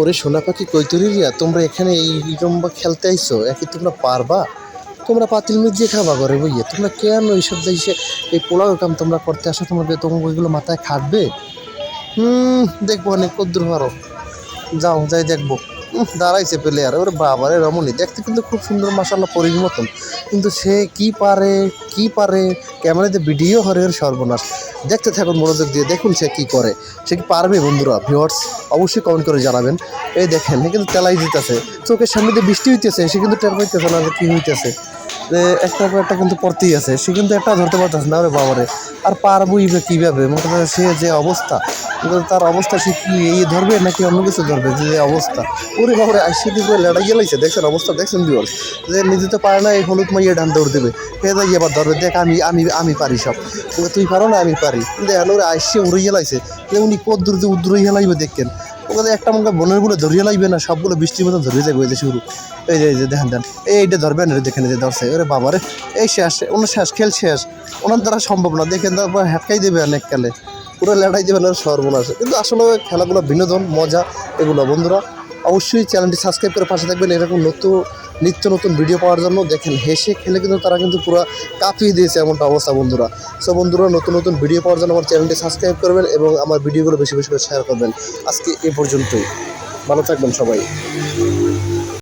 ওরে সোনা পাখি কৈতরিয়া তোমরা এখানে এই রম্বা খেলতে আইছো? একই তোমরা পারবা? তোমরা পাতিল মিজিয়ে খাবা ঘরে বইয়ে? তোমরা কেন এইসব দেশে এই পোলাও কাম তোমরা করতে আসো? তোমাদের তোমার ওইগুলো মাথায় খাটবে? হুম, দেখব অনেক কদ্দুর পারো যাও, যাই দেখব। দাঁড়াইছে প্লেয়ার ওরে বাবারে রমণী। দেখতে কিন্তু খুব সুন্দর মাসাল্লাহ পরির মতন। কিন্তু সে কি পারে কি পারে? ক্যামেরাতে ভিডিও হরে ওর সর্বনাশ। দেখতে থাকুন, মনোযোগ দিয়ে দেখুন সে কি করে। সে কি পারবে বন্ধুরা ভিওয়ার্স অবশ্যই কমেন্ট করে জানাবেন। এই দেখেন কিন্তু তেলাই দিতেছে। চোখের সামনে দিয়ে বৃষ্টি হইতেছে, সে কিন্তু টের পাইতেছে না কী কি হইতেছে। যে একটা একটা কিন্তু পড়তেই আছে। সে কিন্তু একটা ধরতে পারতেছে না রে বাবারে। আর পারবই বা কীভাবে? মোটামুটি সে যে অবস্থা তার অবস্থা সে কি এই ধরবে নাকি অন্য কিছু ধরবে? যে অবস্থা। ওরে বাবারে, আইসি দিয়ে করে লেড়া গেলাইছে? দেখছেন অবস্থা, দেখছেন ভিউয়ার্স যে নিজে তো পারে না এই হলুদ মাইয়া ডান দৌড় দেবে। সে যাই এবার ধরবে, দেখ আমি আমি আমি পারি সব। তুই পারো না, আমি পারি। দেখেন ওরে আইসে উড়ে গেলাইছে। যে উনি কত দূর দিয়ে উদ্র গেলাইবে দেখেন। ওকে একটা মনে বনেরগুলো ধরিয়ে লাগবে না, সবগুলো বৃষ্টির মতো ধরিয়ে যাবে ওই যে শুরু। এই যে এই যে দেখেন দেন এই এইটা ধরবেন রে দেখেন যে ধরছে। ওরে বাবারে, এই শেষ, ওনার শেষ, খেল শেষ। ওনার দ্বারা সম্ভব না। দেখেন, তারপর হ্যাটকাই দেবে অনেক খেলে পুরো লেটাই দেবেন আর সর্বনাশ। কিন্তু আসলে খেলাগুলো বিনোদন, মজা, এগুলো। বন্ধুরা, অবশ্যই চ্যানেলটি সাবস্ক্রাইব করে পাশে থাকবেন। এরকম নতুন নিত্য নতুন ভিডিও পাওয়ার জন্য দেখেন, হেসে খেলে কিন্তু তারা কিন্তু পুরো কাঁপিয়ে দিয়েছে এমনটা অবস্থা বন্ধুরা। সো বন্ধুরা, নতুন নতুন ভিডিও পাওয়ার জন্য আমার চ্যানেলটি সাবস্ক্রাইব করবেন এবং আমার ভিডিওগুলো বেশি বেশি করে শেয়ার করবেন। আজকে এ পর্যন্তই। ভালো থাকবেন সবাই।